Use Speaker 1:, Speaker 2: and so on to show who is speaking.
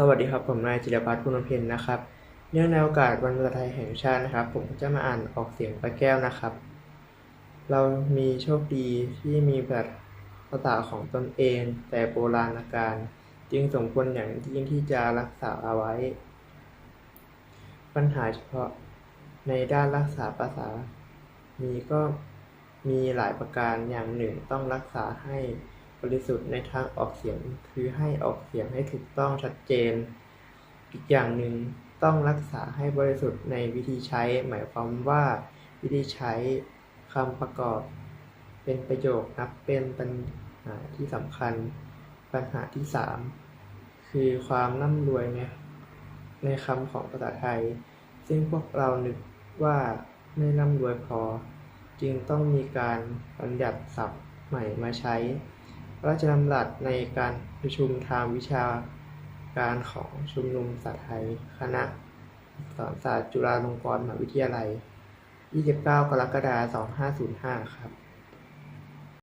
Speaker 1: สวัสดีครับ ผมนายจิรพัฒน์คุณเพนนะครับ เนื่องในโอกาสวันภาษาไทยแห่งชาตินะครับ ผมจะมาอ่านออกเสียงปลาแก้วนะครับ เรามีโชคดีที่มีภาษาของตนเอง แต่โบราณกาลจึงสมควรอย่างยิ่งที่จะรักษาเอาไว้ ปัญหาเฉพาะในด้านรักษาภาษา มีก็มีหลายประการอย่างหนึ่งต้องรักษาให้ บริสุทธิ์ในทางออกเสียง คือให้ออกเสียงให้ถูกต้องชัดเจน อีกอย่างหนึ่งต้องรักษาให้บริสุทธิ์ในวิธีใช้ หมายความว่าวิธีใช้คำประกอบ เป็นประโยคนับเป็นปัญหาที่สำคัญ ปัญหาที่สามคือความร่ำรวยในในคำของภาษาไทย ซึ่งพวกเรานึกว่าไม่ร่ำรวยพอ จึงต้องมีการบัญญัติศัพท์ใหม่มาใช้ พระราชดำรัสในการประชุมทางวิชาการของชุมนุมภาษาไทยคณะอักษรศาสตร์จุฬาลงกรณ์มหาวิทยาลัย 29 กรกฎาคม 2505 ครับ